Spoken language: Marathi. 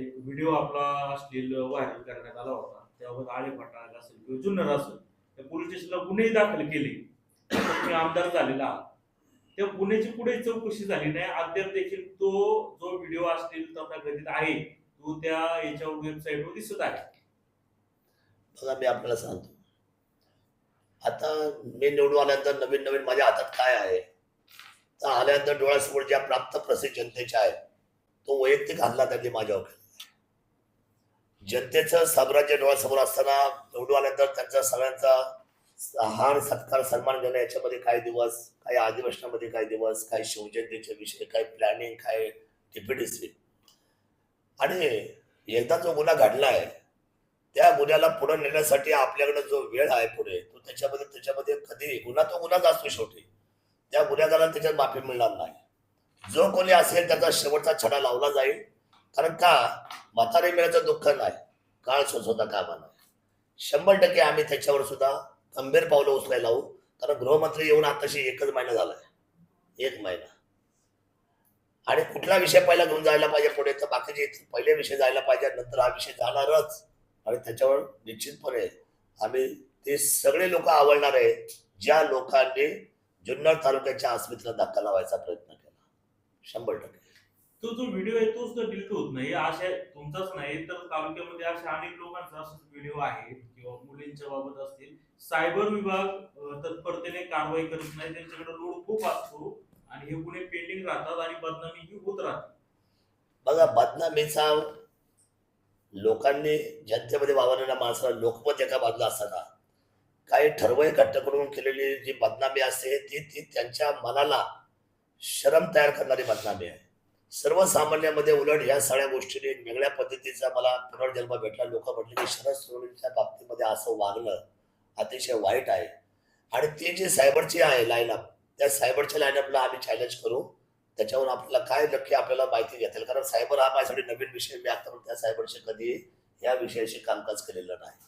एक व्हिडिओ आपला अश्लील व्हायरल करण्यात आला होता. त्याबाबत आळे फाटा असेल किंवा जुन्नर असेल त्या पोलीस स्टेशनला गुन्हेही दाखल केले. तुम्ही आमदार झालेला आहात. त्या गुन्ह्याची पुढे चौकशी झाली नाही. अद्याप देखील तो जो व्हिडिओ अश्लील तथाकथित आहे तो त्या याच्यावर वेबसाईटवर दिसत आहे. बघा मी आपल्याला सांगतो. आता मी निवडून आल्यानंतर नवीन नवीन माझ्या हातात काय आहे? तर आल्यानंतर डोळ्यासमोर ज्या प्राप्त प्रसिद्ध जनतेच्या आहेत तो वैयक्तिक हल्ला त्यांनी माझ्यावर केला. जनतेचं साम्राज्य डोळ्यासमोर असताना निवडून आल्यानंतर त्यांचा सगळ्यांचा हान सत्कार सन्मान घेणं याच्यामध्ये काही दिवस काही अधिवेशनामध्ये काही दिवस काही शिवजयंतीचे विषय काही प्लॅनिंग काय टिपिटिसी आणि एकदा जो गुन्हा घडला आहे त्या गुन्ह्याला पुढे नेण्यासाठी आपल्याकडे जो वेळ आहे पुढे तो त्याच्यामध्ये त्याच्यामध्ये कधी गुन्हा तो गुन्हाच असतो शेवटी. त्या गुन्हेगाराला त्याच्यात माफी मिळणार नाही. जो कोणी असेल त्याचा शेवटचा छडा लावला जाईल. कारण का? म्हातारे मिळायचं दुःख नाही. काळ सोसवता कामा नाही शंभर टक्के आम्ही त्याच्यावर सुद्धा गंभीर पावलं उचलायला लावू. कारण गृहमंत्री येऊन आताशी एकच महिना झालाय. एक महिना. आणि कुठला विषय पहिला घेऊन जायला पाहिजे पुढे? तर बाकीचे पहिले विषय जायला पाहिजे नंतर हा विषय जाणारच. आणि त्याच्यावर निश्चितपणे आम्ही ते सगळे लोक आवडणार आहे. ज्या लोकांनी जुन्नर तालुक्याच्या अस्मितेला धक्का लावायचा प्रयत्न केला. शंभर टक्के. तो जो व्हिडिओ आहे तोच तर डिलीट होत नाही. अशा तुमचाच नाही तर तालुक्यामध्ये अशा अनेक लोकांचा व्हिडिओ आहे किंवा मुलींच्या बाबत असतील. सायबर विभाग तत्परतेने कारवाई करत नाही. त्यांच्याकडे लोड खूप असतो आणि हे गुन्हे पेंडिंग राहतात आणि बदनामी ही होत राहते. बघा बदनामीचा लोकांनी जनतेमध्ये वावरलेल्या माणसाला लोकमत एका बाजूला असताना काही ठरवय घट्ट केलेली जी बदनामी असते ती ती त्यांच्या मनाला शरम तयार करणारी बदनामी आहे. सर्वसामान्यामध्ये उलट ह्या सगळ्या गोष्टीने वेगळ्या पद्धतीचा मला पुनर्जन्म भेटला. लोक म्हटले की शरद सोनवणेच्या बाबतीमध्ये असं वागणं अतिशय वाईट आहे. आणि ते जे सायबरची आहे लाईनअप त्या सायबरच्या लाईनअपला आम्ही चॅलेंज करू. त्याच्यावर आपल्याला काय नक्की आपल्याला माहिती घेता येईल? कारण सायबर हा माझ्यासाठी नवीन विषय मी आता त्या सायबरशी कधी या विषयाशी कामकाज केलेलं नाही.